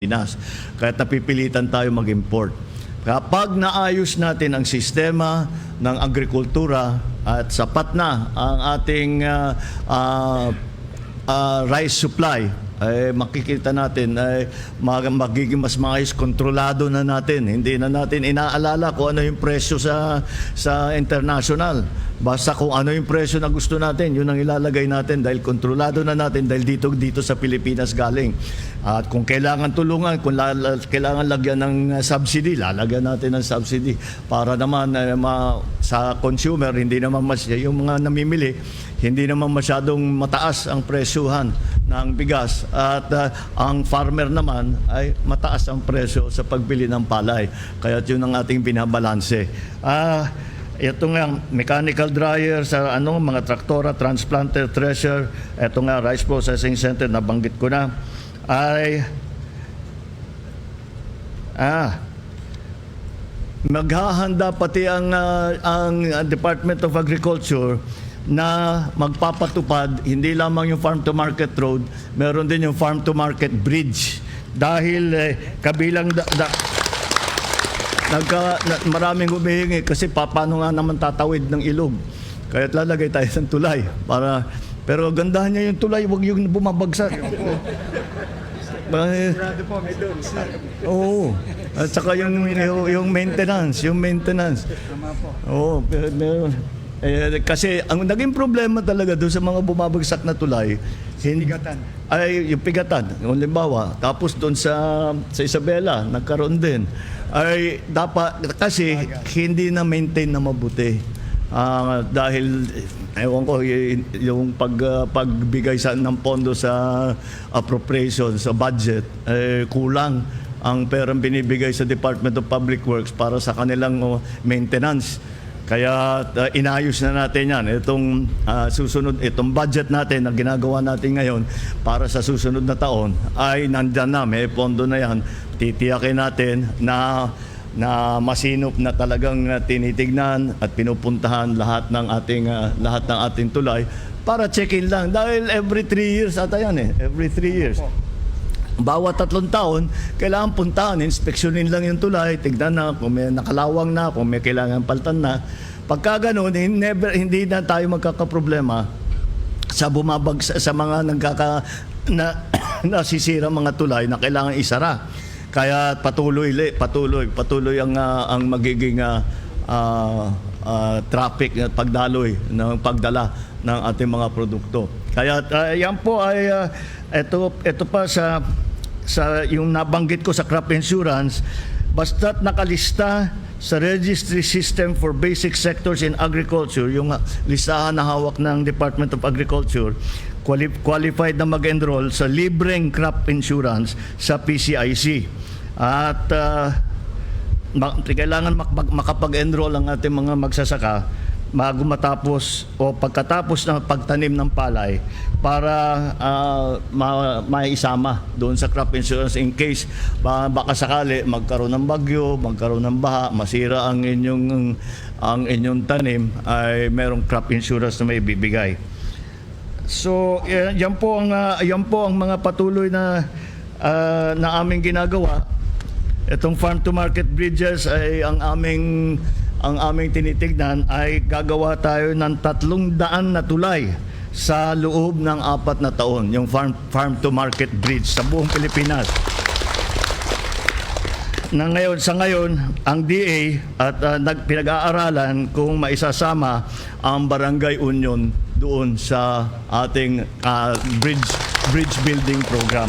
Pinas. Kaya napipilitan tayo mag-import. Kapag naayos natin ang sistema ng agrikultura at sapat na ang ating ah, ah, ah, rice supply, ay makikita natin ay mag- magiging mas maayos kontrolado na natin. Hindi na natin inaalala kung ano yung presyo sa sa international. Basta kung ano yung presyo na gusto natin, yun ang ilalagay natin dahil kontrolado na natin dahil dito dito sa Pilipinas galing. At kung kailangan tulungan, kung la- la- kailangan lagyan ng uh, subsidy, lalagyan natin ng subsidy para naman uh, ma- sa consumer hindi naman mas yung mga namimili hindi naman masyadong mataas ang presyuhan ng bigas at uh, ang farmer naman ay mataas ang presyo sa pagbili ng palay. Kaya yun ang ating binabalanse. Ah, ito nga, mechanical dryer sa ano, mga traktora, transplanter, thresher, ito nga, rice processing center, nabanggit ko na, ay, ah, maghahanda pati ang, ah, ang Department of Agriculture na magpapatupad hindi lamang yung farm to market road, meron din yung farm to market bridge. Dahil eh, kabilang da, da- nagka, na, maraming humihingi kasi pa, paano nga naman tatawid ng ilog. Kaya lalagay tayo ng tulay para pero gandahan niya yung tulay, wag yung bumabagsak. Eh, Sigurado. Oo. At saka yung, yung, yung maintenance, yung maintenance. Tama po. Oo, pero. Eh, kasi ang naging problema talaga doon sa mga bumabagsak na tulay, hindi, Pigatan. ay yung pigatan, yung limbawa. Tapos doon sa sa Isabela, nagkaroon din. Ay dapat kasi hindi na maintain na mabuti. Ah, dahil ewan ko yung pag ah, pagbigay sa ng pondo sa appropriation sa budget eh, kulang ang perang binibigay sa Department of Public Works para sa kanilang oh, maintenance. Kaya uh, inayos na natin yan. Itong ah, susunod, itong budget natin na ginagawa natin ngayon para sa susunod na taon ay nandyan na, may pondo na yan. Titiyakin natin na na masinop na talagang uh, tinitignan at pinupuntahan lahat ng ating ah, lahat ng ating tulay para check-in lang dahil every three years ata yan eh every three years bawat tatlong taon, kailangan puntahan, inspeksyonin lang yung tulay, tignan na kung may nakalawang na, kung may kailangan paltan na. Pagka ganun, never, hindi na tayo magkakaproblema sa bumabag sa, sa mga nagkaka na nasisira mga tulay na kailangan isara. Kaya patuloy patuloy patuloy ang ah, ang magiging ah, ah, traffic at pagdaloy ng pagdala ng ating mga produkto. Kaya ah, yan po ay ah, ito ito pa sa sa yung nabanggit ko sa crop insurance basta't nakalista sa registry system for basic sectors in agriculture yung ah, listahan na hawak ng Department of Agriculture quali- qualified na mag-enroll sa libreng crop insurance sa PCIC at ma- kailangan mak- mak- makapag-enroll ang ating mga magsasaka bago matapos o pagkatapos ng pagtanim ng palay para ah, ma- maisama doon sa crop insurance in case ba- baka sakali magkaroon ng bagyo, magkaroon ng baha, masira ang inyong ang inyong tanim ay merong crop insurance na may bibigay. So, yan, po ang ah, yan po ang mga patuloy na ah, na aming ginagawa. Itong farm to market bridges ay ang aming ang aming tinitignan ay gagawa tayo ng tatlong daan na tulay sa loob ng apat na taon, yung farm farm to market bridge sa buong Pilipinas na ngayon sa ngayon ang DA at uh, nag- pinag-aaralan kung maisasama ang Barangay Union doon sa ating ah, bridge bridge building program.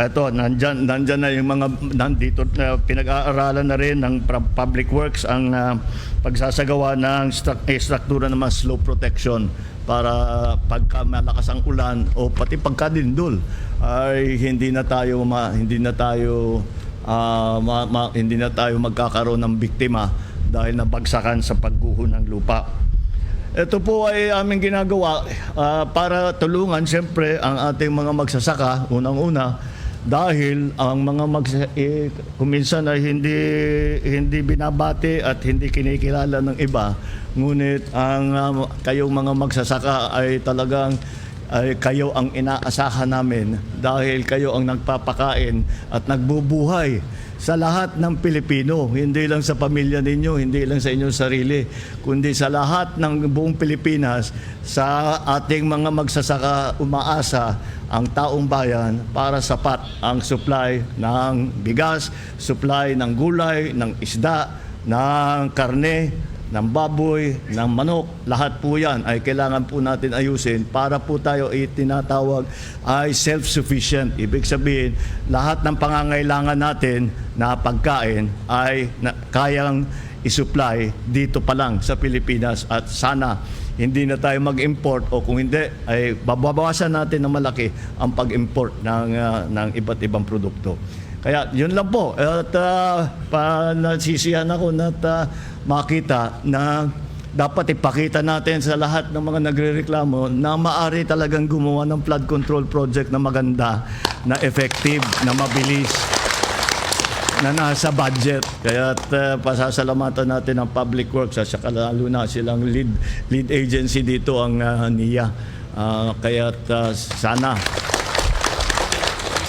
Ito, nandyan, nandyan na yung mga, nandito na pinag-aaralan na rin ng Public Works ang ah, pagsasagawa ng stru- eh, struktura ng mga slope protection para pagka malakas ang ulan o pati pagkadindol ay hindi na tayo ma, hindi na tayo ah, ma- ma- hindi na tayo magkakaroon ng biktima dahil nabagsakan sa pagguho ng lupa. Ito po ay aming ginagawa ah, para tulungan siyempre ang ating mga magsasaka unang-una dahil ang mga magsa eh, kuminsan ay hindi hindi binabati at hindi kinikilala ng iba. Ngunit ang ah, kayong mga magsasaka ay talagang ay kayo ang inaasahan namin. Dahil kayo ang nagpapakain at nagbubuhay sa lahat ng Pilipino, hindi lang sa pamilya ninyo, hindi lang sa inyong sarili, kundi sa lahat ng buong Pilipinas, sa ating mga magsasaka umaasa ang taong bayan para sapat ang supply ng bigas, supply ng gulay, ng isda, ng karne, ng baboy, ng manok, lahat po yan ay kailangan po natin ayusin para po tayo ay tinatawag ay self-sufficient. Ibig sabihin, lahat ng pangangailangan natin na pagkain ay na, kayang isupply dito pa lang sa Pilipinas at sana hindi na tayo mag-import o kung hindi ay babawasan natin ng malaki ang pag-import ng, ah, ng iba't ibang produkto. Kaya yun lang po. At uh, pa, ako na uh, makita na dapat ipakita natin sa lahat ng mga nagrereklamo na maari talagang gumawa ng flood control project na maganda, na effective, na mabilis, na nasa budget. Kaya uh, pasasalamatan natin ang Public Works at saka lalo na silang lead, lead agency dito ang uh, NIA. Uh, kaya sana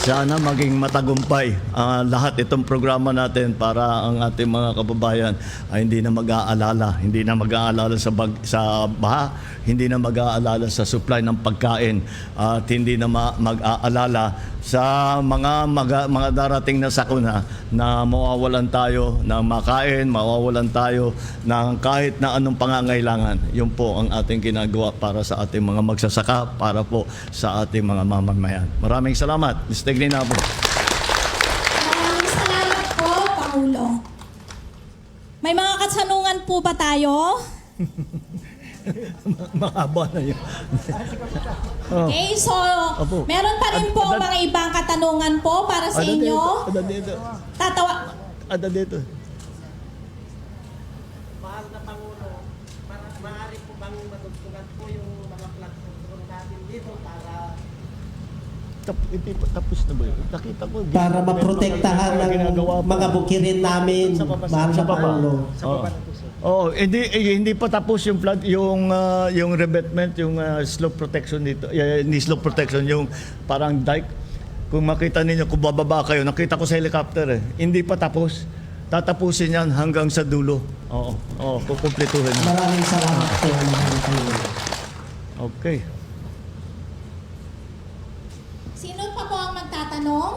sana maging matagumpay ah, lahat itong programa natin para ang ating mga kababayan ay hindi na mag-aalala, hindi na mag-aalala sa bag, sa baha, hindi na mag-aalala sa supply ng pagkain at hindi na ma- mag-aalala sa mga mga, mga darating na sakuna na mawawalan tayo ng makain, mawawalan tayo ng kahit na anong pangangailangan. Yun po ang ating ginagawa para sa ating mga magsasaka, para po sa ating mga mamamayan. Maraming salamat. Mr. Gninapo. Maraming salamat po, Pangulo. May mga katanungan po ba tayo? Mahaba na yun. Oh. Okay, so Opo. meron pa rin po ad- mga ibang katanungan po para sa Ada inyo. dito. Ada dito. Tatawa. Ada dito. Mahal na Pangulo, para maaari po bang madugtungan po yung mga control natin dito para Tap, hindi pa tapos na ba yun? Nakita ko. para maprotektahan ng ginagawa pa. mga bukirin namin, mahal Sa na baba. Pangulo. Oo. Oh, hindi eh, hindi pa tapos yung flood yung ah, yung revetment, yung ah, slope protection dito. Eh, hindi slope protection, yung parang dike. Kung makita ninyo kung bababa kayo, nakita ko sa helicopter eh. Hindi pa tapos. Tatapusin yan hanggang sa dulo. Oo. Oo, kukumpletuhin. Maraming salamat po, mahal na Pangulo. Okay. Sino pa po ang magtatanong?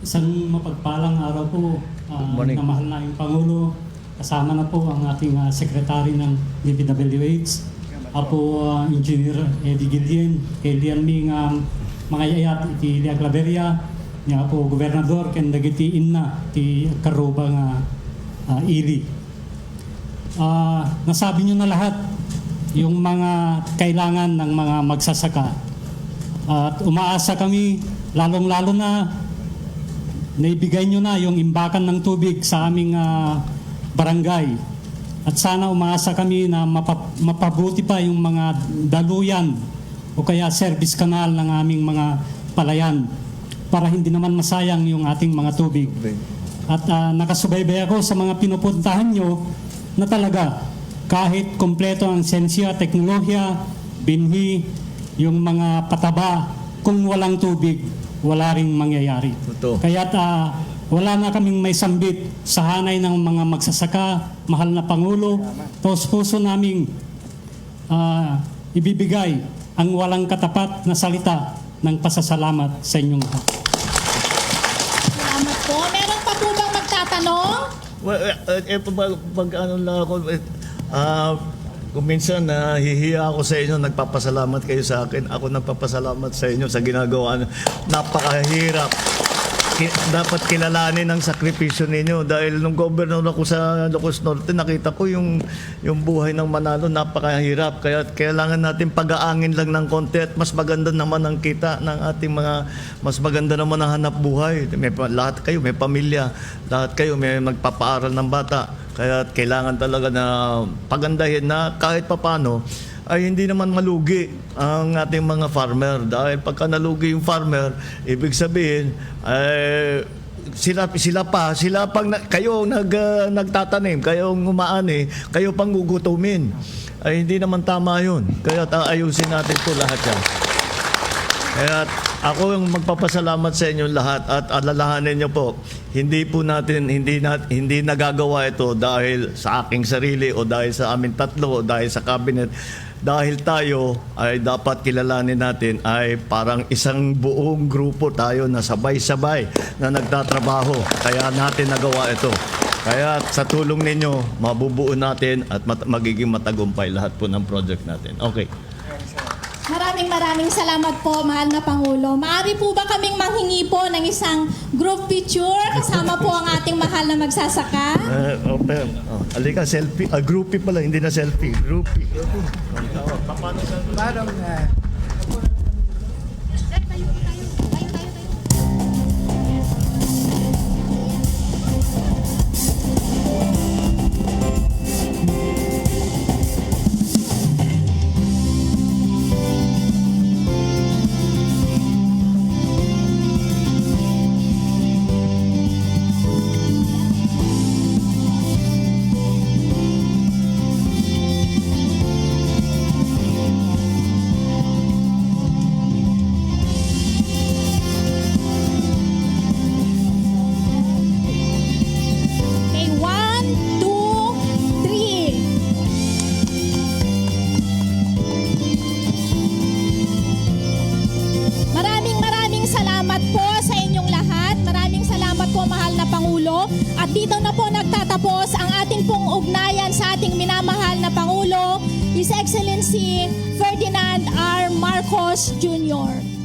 Isang mapagpalang araw po morning. na mahal na yung Pangulo. Kasama na po ang ating ah, Secretary ng DPWH. Apo ah, Engineer Eddie Gillian, Elian Ming um, mga yayat iti Lia Claveria, niya po Gobernador ken dagiti inna ti karuba nga ah, ili. Ah, nasabi niyo na lahat yung mga kailangan ng mga magsasaka. At umaasa kami lalong-lalo na naibigay nyo na yung imbakan ng tubig sa aming ah, barangay. At sana umaasa kami na mapa- mapabuti pa yung mga daluyan o kaya service canal ng aming mga palayan para hindi naman masayang yung ating mga tubig. At ah, nakasubaybay ako sa mga pinupuntahan nyo na talaga kahit kompleto ang sensya, teknolohiya, binhi, yung mga pataba, kung walang tubig, wala ring mangyayari. Totoo. Kaya ah, wala na kaming may sambit sa hanay ng mga magsasaka, mahal na Pangulo, taos puso naming ah, ibibigay ang walang katapat na salita ng pasasalamat sa inyong lahat. Salamat po. Meron pa po bang magtatanong? Well, uh, eh, pag, pag ano lang ako, eh, ah, kung minsan nahihiya ako sa inyo, nagpapasalamat kayo sa akin. Ako nagpapasalamat sa inyo sa ginagawa. Napakahirap. Ki- dapat kilalanin ang sakripisyo ninyo dahil nung governor ako sa Ilocos Norte nakita ko yung yung buhay ng Manalo napakahirap kaya kailangan natin pag-aangin lang ng konti at mas maganda naman ang kita ng ating mga mas maganda naman ang hanap buhay may lahat kayo may pamilya lahat kayo may magpapaaral ng bata kaya kailangan talaga na pagandahin na kahit papano ay hindi naman malugi ang ating mga farmer dahil pagka nalugi yung farmer ibig sabihin ay sila sila pa sila pang na- kayo nag ah, nagtatanim kayo umaani kayo pang gugutumin ay hindi naman tama yun. Kaya ayusin natin po lahat yan. Kaya ako yung magpapasalamat sa inyo lahat at alalahanin niyo po, hindi po natin hindi na, hindi nagagawa ito dahil sa aking sarili o dahil sa amin tatlo o dahil sa cabinet. Dahil tayo ay dapat kilalanin natin ay parang isang buong grupo tayo na sabay-sabay na nagtatrabaho. Kaya natin nagawa ito. Kaya sa tulong ninyo, mabubuo natin at mat- magiging matagumpay lahat po ng project natin. Okay. Maraming maraming salamat po, mahal na Pangulo. Maari po ba kaming manghingi po ng isang group picture kasama po ang ating mahal na magsasaka? Uh, okay. Oh, alika, selfie. Ah, groupie pala, hindi na selfie. Groupie. Okay, salamat po sa inyong lahat. Maraming salamat po mahal na Pangulo. At dito na po nagtatapos ang ating pong ugnayan sa ating minamahal na Pangulo, His Excellency Ferdinand R. Marcos Jr.